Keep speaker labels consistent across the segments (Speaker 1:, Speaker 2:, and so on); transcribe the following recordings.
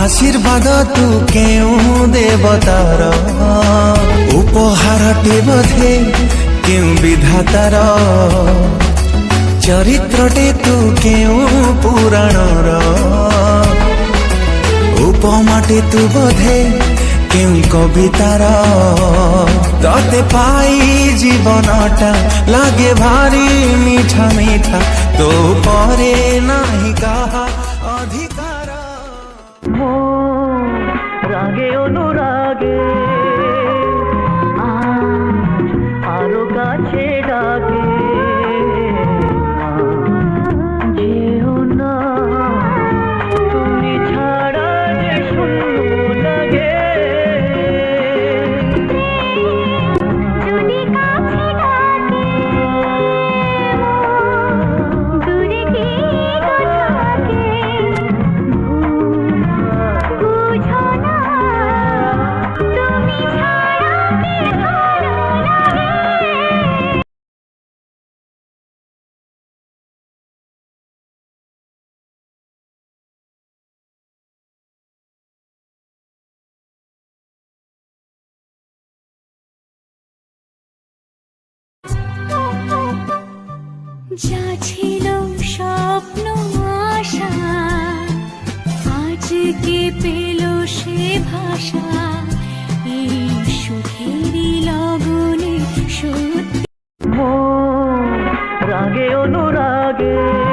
Speaker 1: আশীর্বাদ তু কেউ দেবতার। উপহার উপহারটি বোধে কেউ বিধাতার। চরিত্রটি তু কেউ পুরাণর। উপমাটি তু বোধে কেউ কবিতার। ততে পাই জীবনটা, লাগে ভারী মিঠা মিঠা, তো পরে নাহি কাহা অধিক
Speaker 2: রাগে অনুরাগে
Speaker 3: যা ছিল স্বপ্ন আশা আজকে পেল সে ভাষা? এই সুখেরই লগনে সত্যি।
Speaker 2: রাগে অনুরাগে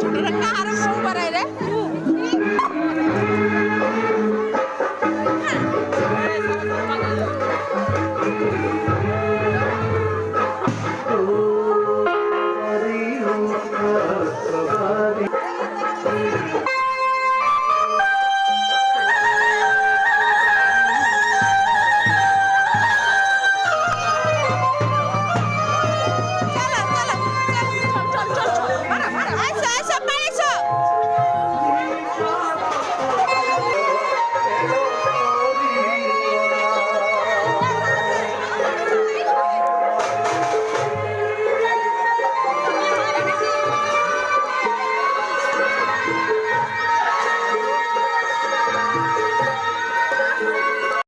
Speaker 1: ছোটরা কার বউ বাড়াই রে?